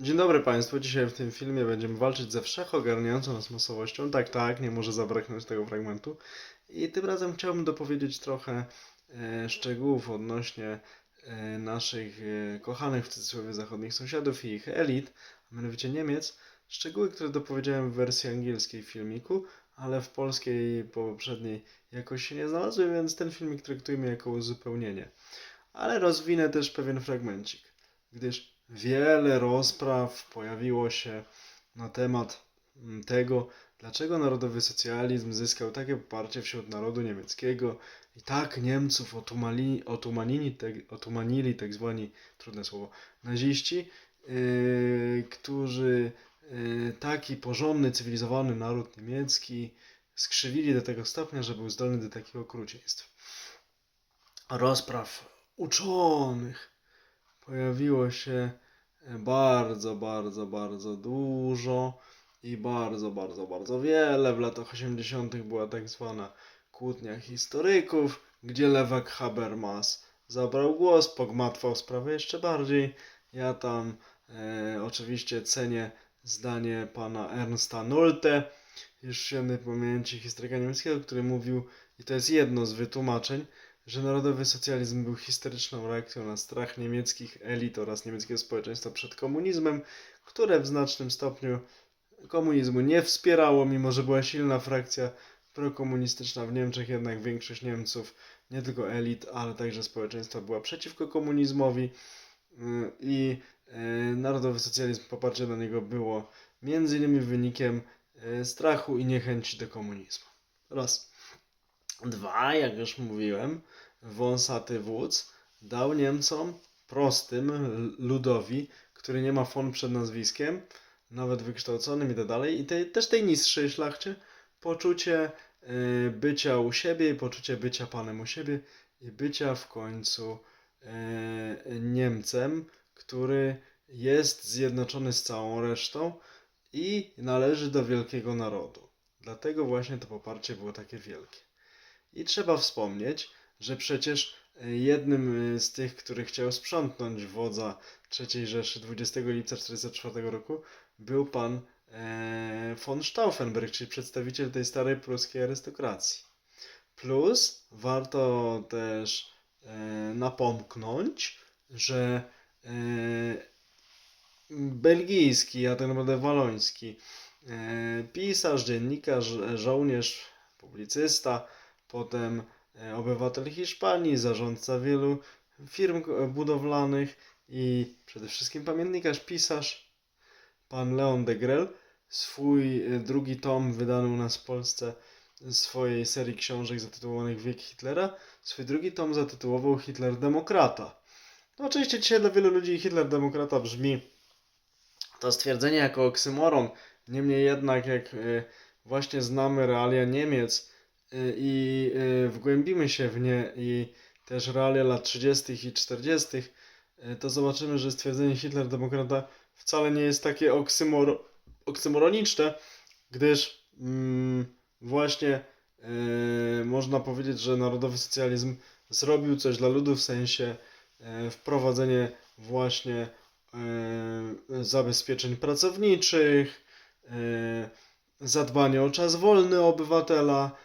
Dzień dobry Państwu. Dzisiaj w tym filmie będziemy walczyć ze wszechogarniającą nas masowością. Tak, tak, nie może zabraknąć tego fragmentu. I tym razem chciałbym dopowiedzieć trochę e, szczegółów odnośnie e, naszych e, kochanych w cudzysłowie zachodnich sąsiadów i ich elit, a mianowicie Niemiec. Szczegóły, które dopowiedziałem w wersji angielskiej filmiku, ale w polskiej poprzedniej jakoś się nie znalazły, więc ten filmik traktujmy jako uzupełnienie. Ale rozwinę też pewien fragmencik, gdyż wiele rozpraw pojawiło się na temat mm, tego, dlaczego narodowy socjalizm zyskał takie poparcie wśród narodu niemieckiego i tak Niemców otumanili, otumanili tak zwani, trudne słowo, naziści, yy, którzy yy, taki porządny, cywilizowany naród niemiecki skrzywili do tego stopnia, że był zdolny do takich okrucieństw. Rozpraw uczonych pojawiło się bardzo, bardzo, bardzo dużo i bardzo, bardzo, bardzo wiele. W latach 80. była tak zwana kłótnia historyków, gdzie Lewek Habermas zabrał głos, pogmatwał sprawę jeszcze bardziej. Ja tam e, oczywiście cenię zdanie pana Ernsta Nolte, już świętej pamięci historyka niemieckiego, który mówił, i to jest jedno z wytłumaczeń, że narodowy socjalizm był historyczną reakcją na strach niemieckich elit oraz niemieckiego społeczeństwa przed komunizmem, które w znacznym stopniu komunizmu nie wspierało, mimo że była silna frakcja prokomunistyczna w Niemczech, jednak większość Niemców, nie tylko elit, ale także społeczeństwa była przeciwko komunizmowi yy, i yy, narodowy socjalizm, poparcie dla niego było między innymi wynikiem yy, strachu i niechęci do komunizmu. Raz. Dwa, jak już mówiłem, wąsaty wódz dał Niemcom prostym ludowi, który nie ma fon przed nazwiskiem, nawet wykształconym i tak dalej, i też tej niższej szlachcie, poczucie y, bycia u siebie i poczucie bycia panem u siebie i bycia w końcu y, Niemcem, który jest zjednoczony z całą resztą i należy do wielkiego narodu. Dlatego właśnie to poparcie było takie wielkie. I trzeba wspomnieć, że przecież e, jednym e, z tych, który chciał sprzątnąć wodza III Rzeszy 20 lipca 1944 roku, był pan e, von Stauffenberg, czyli przedstawiciel tej starej pruskiej arystokracji. Plus warto też napomknąć, że belgijski, a tak naprawdę waloński pisarz, dziennikarz, żołnierz, publicysta, potem e, obywatel Hiszpanii, zarządca wielu firm e, budowlanych i przede wszystkim pamiętnikarz, pisarz, pan Leon de Grel, swój e, drugi tom wydany u nas w Polsce swojej serii książek zatytułowanych Wiek Hitlera, swój drugi tom zatytułował Hitler Demokrata. No oczywiście dzisiaj dla wielu ludzi Hitler Demokrata brzmi to stwierdzenie jako oksymoron, niemniej jednak jak właśnie znamy realia Niemiec, i y, wgłębimy się w nie i też realia lat 30. i 40., y, to zobaczymy, że stwierdzenie Hitler demokrata wcale nie jest takie oksymor oksymoroniczne, gdyż mm, właśnie y, można powiedzieć, że narodowy socjalizm zrobił coś dla ludu w sensie y, wprowadzenie właśnie y, zabezpieczeń pracowniczych, y, zadbanie o czas wolny obywatela,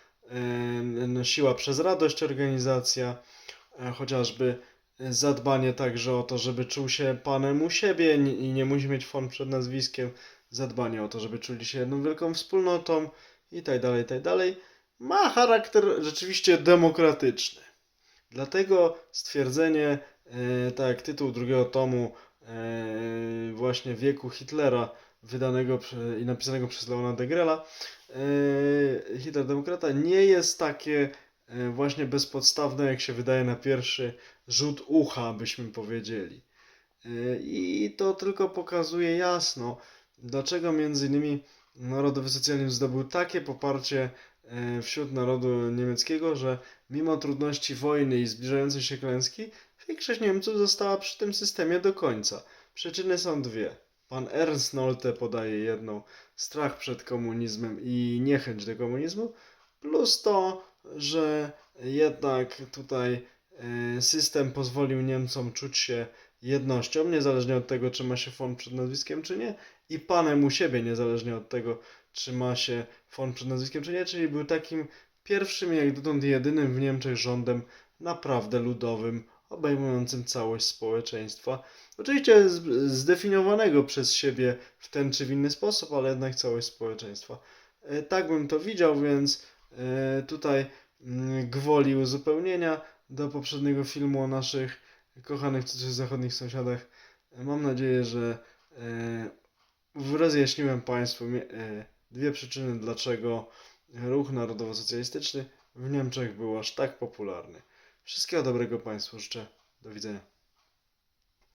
nosiła przez radość organizacja, e, chociażby zadbanie także o to, żeby czuł się panem u siebie i nie musi mieć fon przed nazwiskiem, zadbanie o to, żeby czuli się jedną wielką wspólnotą i tak dalej, i tak dalej, ma charakter rzeczywiście demokratyczny. Dlatego stwierdzenie, e, tak jak tytuł drugiego tomu e, właśnie wieku Hitlera, wydanego i napisanego przez Leona de Grela, e, Hitler Demokrata nie jest takie e, właśnie bezpodstawne, jak się wydaje na pierwszy rzut ucha, byśmy powiedzieli. E, I to tylko pokazuje jasno, dlaczego między innymi narodowy socjalizm zdobył takie poparcie wśród narodu niemieckiego, że mimo trudności wojny i zbliżającej się klęski, większość Niemców została przy tym systemie do końca. Przyczyny są dwie. Pan Ernst Nolte podaje jedną, strach przed komunizmem i niechęć do komunizmu, plus to, że jednak tutaj e, system pozwolił Niemcom czuć się jednością, niezależnie od tego, czy ma się fon przed nazwiskiem, czy nie, i panem u siebie, niezależnie od tego, czy ma się fon przed nazwiskiem, czy nie, czyli był takim pierwszym, jak dotąd jedynym w Niemczech rządem naprawdę ludowym, obejmującym całość społeczeństwa. Oczywiście zdefiniowanego przez siebie w ten czy w inny sposób, ale jednak całość społeczeństwa. E, Tak bym to widział, więc e, tutaj mm, gwoli uzupełnienia do poprzedniego filmu o naszych kochanych cudzysłowie zachodnich sąsiadach. E, Mam nadzieję, że rozjaśniłem Państwu dwie przyczyny, dlaczego ruch narodowo-socjalistyczny w Niemczech był aż tak popularny. Wszystkiego dobrego Państwu życzę. Do widzenia.